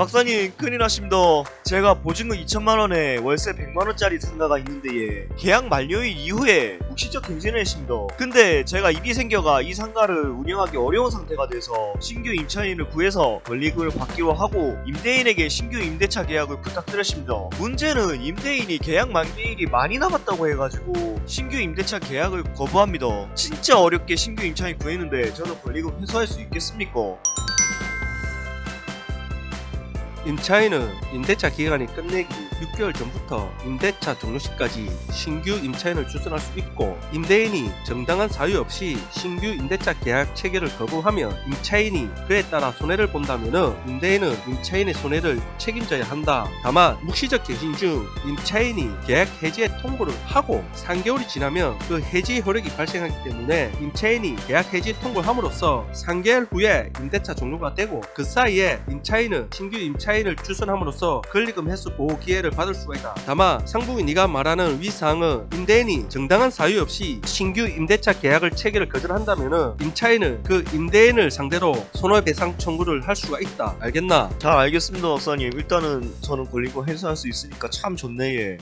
박사님 큰일 나십니다. 제가 보증금 2천만원에 월세 100만원짜리 상가가 있는데 예. 계약 만료일 이후에 묵시적 갱신을 했습니다. 근데 제가 입이 생겨가 이 상가를 운영하기 어려운 상태가 돼서 신규 임차인을 구해서 권리금을 받기로 하고 임대인에게 신규 임대차 계약을 부탁드렸습니다. 문제는 임대인이 계약 만기일이 많이 남았다고 해가지고 신규 임대차 계약을 거부합니다. 진짜 어렵게 신규 임차인 구했는데 저는 권리금 회수할 수 있겠습니까? 임차인은 임대차 기간이 끝내기 6개월 전부터 임대차 종료 시까지 신규 임차인을 추천할 수 있고 임대인이 정당한 사유 없이 신규 임대차 계약 체결을 거부하면 임차인이 그에 따라 손해를 본다면 임대인은 임차인의 손해를 책임져야 한다. 다만 묵시적 갱신 중 임차인이 계약 해지에 통보를 하고 3개월이 지나면 그 해지 효력이 발생하기 때문에 임차인이 계약 해지 통보를 함으로써 3개월 후에 임대차 종료가 되고 그 사이에 임차인은 신규 임차 인을 추선함으로써 권리금 회수 보호 기회를 받을 수가 있다. 다만 상부인 네가 말하는 위 사항은 임대인이 정당한 사유 없이 신규 임대차 계약을 체결을 거절한다면 임차인은 그 임대인을 상대로 손해배상 청구를 할 수가 있다. 알겠나? 잘 알겠습니다, 박사님. 일단은 저는 권리금 회수할 수 있으니까 참 좋네, 예.